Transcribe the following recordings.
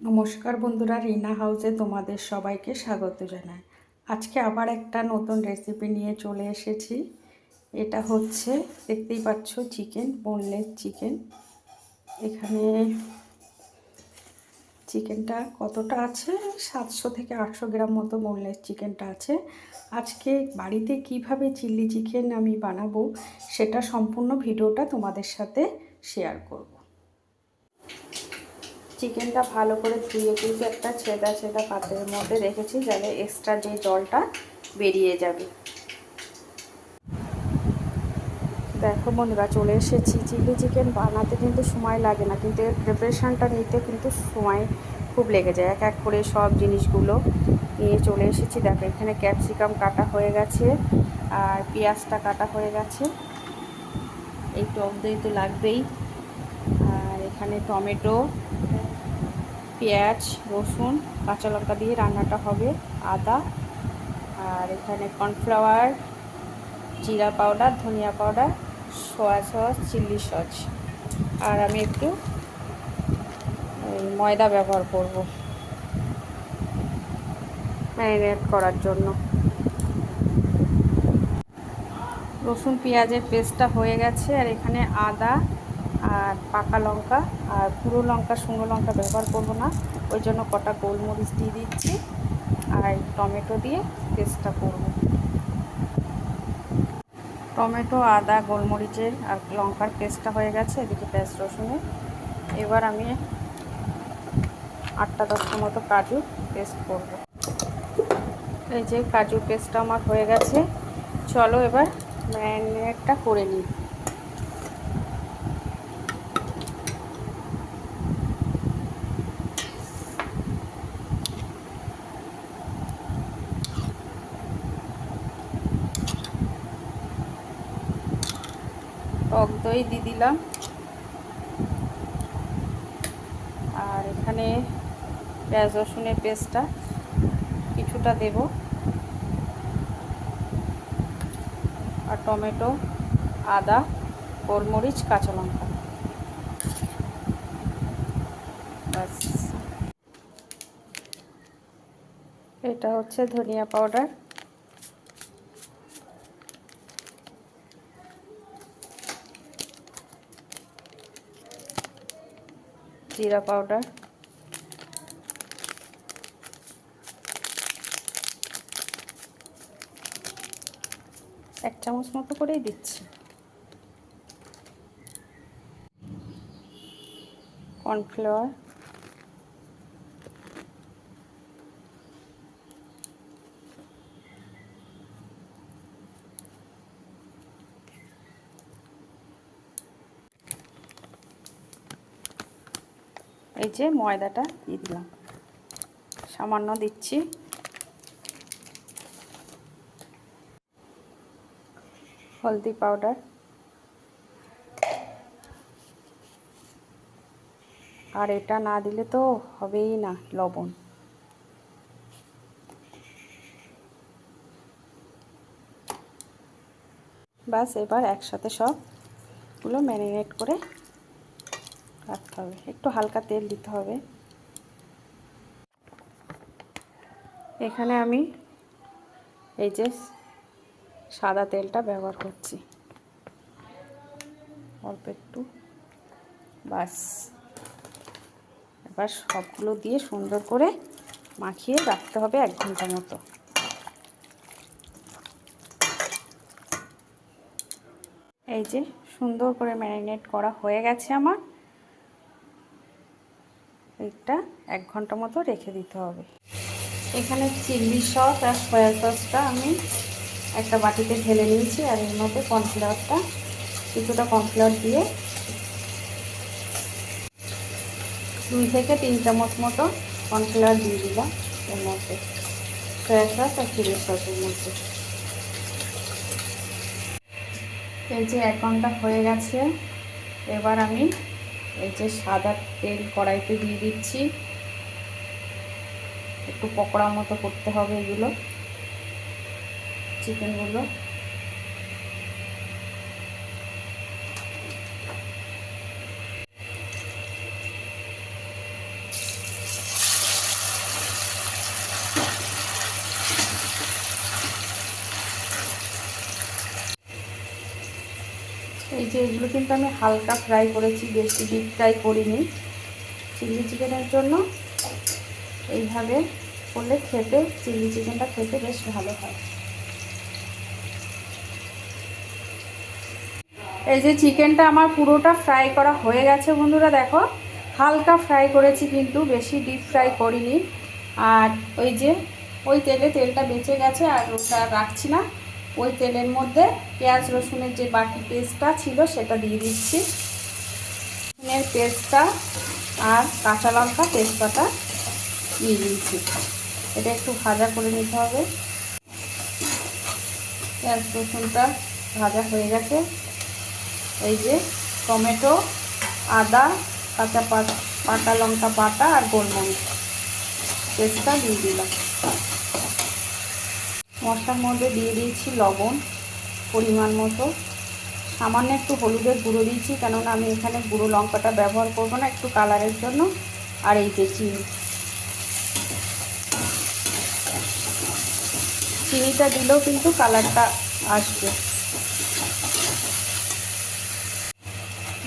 নমস্কার বন্ধুরা, রিনা হাউসে তোমাদের সবাইকে স্বাগত জানাই। আজকে আবার একটা নতুন রেসিপি নিয়ে চলে এসেছি। এটা হচ্ছে, দেখতেই পাচ্ছ চিকেন বোনলেস চিকেন এখানে চিকেনটা কতটা আছে? সাতশো থেকে আটশো গ্রাম মতো বোনলেস চিকেনটা আছে। আজকে বাড়িতে কীভাবে চিলি চিকেন আমি বানাবো, সেটা সম্পূর্ণ ভিডিওটা তোমাদের সাথে শেয়ার করব। চিকেনটা ভালো করে ধুয়ে কিন্তু একটা ছেদা ছেদা পাত্রের মধ্যে রেখেছি যাতে এক্সট্রা যে জলটা বেরিয়ে যাবে। দেখো বন্ধুরা, চলে এসেছি। চিলি চিকেন বানাতে কিন্তু সময় লাগে না, কিন্তু এর প্রিপারেশানটা নিতে কিন্তু সময় খুব লেগে যায়। এক এক করে সব জিনিসগুলো নিয়ে চলে এসেছি। দেখো, এখানে ক্যাপসিকাম কাটা হয়ে গেছে আর পেঁয়াজটা কাটা হয়ে গেছে। এই টক দই তো লাগবেই। আর এখানে টমেটো পেঁয়াজ, রসুন, কাঁচা লঙ্কা দিয়ে রান্নাটা হবে, আদা, আর এখানে কর্নফ্লাওয়ার, জিরা পাউডার, ধনিয়া powder, soya sauce, chilli sauce. আর আমি একটু ময়দা ব্যবহার করব। ম্যারিনেট করার জন্য। রসুন পেঁয়াজের পেস্টটা হয়ে গেছে, আর এখানে আদা আর পাকা লঙ্কা আর পুরো লঙ্কা, শুকনো লঙ্কা ব্যবহার করব না। ওই জন্য কটা গোলমরিচ দিয়ে দিচ্ছি আর টমেটো দিয়ে পেস্টটা করব। টমেটো, আদা, গোলমরিচের আর লঙ্কার পেস্টটা হয়ে গেছে, এদিকে পেঁয়াজ রসুনের এবার আমি আটটা দশটা মতো কাজু পেস্ট করব। এই যে কাজু পেস্টটা আমার হয়ে গেছে। চলো এবার ম্যারিনেটটা করে নিই। টক দই দিয়ে দিলাম। আর এখানে পেঁয়াজ রসুনের পেস্টটা কিছুটা দেব। আর টমেটো, আদা, গোলমরিচ, কাঁচা লঙ্কা। এটা হচ্ছে ধনিয়া পাউডার। জিরা পাউডার এক চামচ মতো করেই দিচ্ছি কর্নফ্লাওয়ার এই যে ময়দাটা দিয়ে দিলাম। সামান্য দিচ্ছি। হলদি পাউডার। আর এটা না দিলে তো হবেই না লবণ। বাস এবার একসাথে সবগুলো ম্যারিনেট করে রাখতে হবে একটু হালকা তেল দিতে হবে। এখানে আমি এই যে সাদা তেলটা ব্যবহার করছি। অল্প একটু। বাস এবার সবগুলো দিয়ে সুন্দর করে মাখিয়ে রাখতে হবে এক ঘণ্টা মতো। এই যে সুন্দর করে ম্যারিনেট করা হয়ে গেছে আমার। এটা এক ঘণ্টা মতো রেখে দিতে হবে। এখানে চিলি সস আর সয়া সসটা আমি একটা বাটিতে ঢেলে নিয়েছি আর এর মধ্যে কর্নফ্লাওয়ারটা, কিছুটা কর্নফ্লাওয়ার দিয়ে দুই থেকে তিন চামচ মতো কর্নফ্লাওয়ার দিয়ে দিলাম এর মধ্যে, সয়া সস আর চিলি সসের মধ্যে। এই যে এক ঘণ্টা হয়ে গেছে, এবার আমি এই যে সাদা তেল কড়াইতে দিয়ে দিচ্ছি। একটু পকোড়া মতো করতে হবে এগুলো চিকেনগুলো। এই যে এগুলো কিন্তু আমি হালকা ফ্রাই করেছি, বেশি ডিপ ফ্রাই করিনি। চিলি চিকেনের জন্য এইভাবে করলে খেতে, চিলি চিকেনটা খেতে বেশ ভালো হয়। এই যে চিকেনটা আমার পুরোটা ফ্রাই করা হয়ে গেছে বন্ধুরা, দেখো। হালকা ফ্রাই করেছি কিন্তু, বেশি ডিপ ফ্রাই করিনি। আর ওই যে, ওই তেলে তেলটা বেঁচে গেছে আর ওটা রাখছি না। ওই তেলের মধ্যে পেঁয়াজ, রসুনের যে বাকি পেস্টটা ছিল সেটা দিয়ে দিচ্ছি। রসুনের পেস্টটা আর কাঁচা লঙ্কা তেজপাতা দিয়ে দিচ্ছি। এটা একটু ভাজা করে নিতে হবে। পেঁয়াজ, রসুনটা ভাজা হয়ে গেছে। এই যে টমেটো, আদা, কাঁচা পাকা লঙ্কা বাটা আর গোলমরিচ। পেস্টটা দিয়ে দিলাম। মশলার মধ্যে দিয়ে দিয়েছি লবণ পরিমাণ মতো। সামান্য একটু হলুদের গুঁড়ো দিয়েছি, কেননা আমি এখানে গুঁড়ো লঙ্কাটা ব্যবহার করব না একটু কালারের জন্য। আর এই যে চিনি। চিনিটা দিলেও কিন্তু কালারটা আসবে।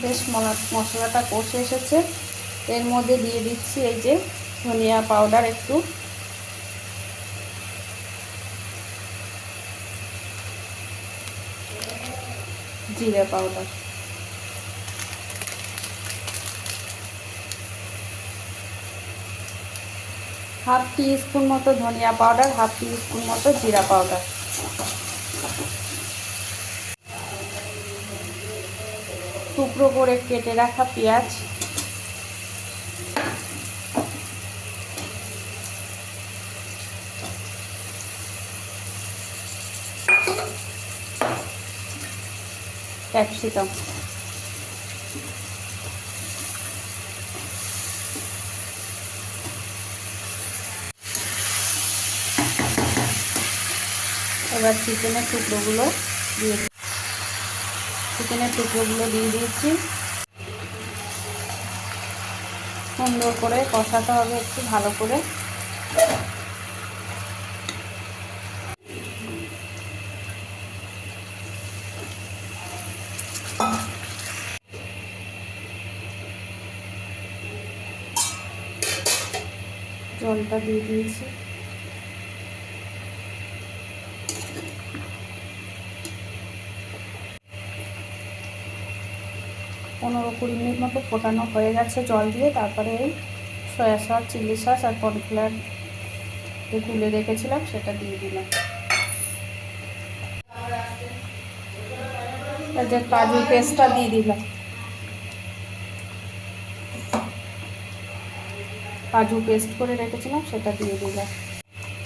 বেশ মশলাটা কষে এসেছে। এর মধ্যে দিয়ে দিচ্ছি এই যে ধনিয়া পাউডার একটু। জিরে পাউডার। হাফ টি স্পুন মতো ধনিয়া পাউডার, হাফ টি স্পুন মতো জিরা পাউডার। টুকরো করে কেটে রাখা পেঁয়াজ। ক্যাপসিকাম। এবার চিকেনের টুকরোগুলো দিয়ে চিকেনের টুকরোগুলো দিয়ে দিয়েছি। সুন্দর করে কষাতে হবে একটু ভালো করে। জলটা দিয়ে দিয়েছি। পনেরো কুড়ি মিনিট মতো ফোটানো হয়ে গেছে জল দিয়ে, তারপরে সয়া সস, চিলি সস আর কর্নফ্লাওয়ার যে তুলে রেখেছিলাম সেটা দিয়ে দিলাম। যে কাজু পেস্টটা দিয়ে দিলাম। কাজু পেস্ট করে রেখেছিলাম, সেটা দিয়ে দিলাম।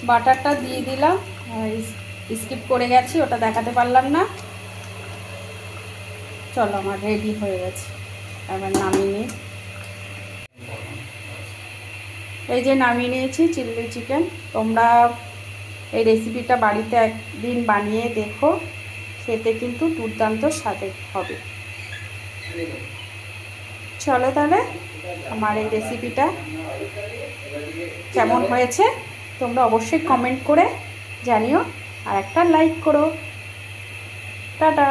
বাটারটা দিয়ে দিলাম স্কিপ করে গেছি, ওটা দেখাতে পারলাম না। চলো, আমার রেডি হয়ে গেছে। এবার নামিয়ে নিই। এই যে নামিয়ে নিয়েছি চিলি চিকেন তোমরা এই রেসিপিটা বাড়িতে একদিন বানিয়ে দেখো, খেতে কিন্তু দুর্দান্ত স্বাদে হবে। চলো তাহলে আমার এই রেসিপিটা কেমন হয়েছে তোমরা অবশ্যই কমেন্ট করে জানিও আর একটা লাইক করো। টাটা!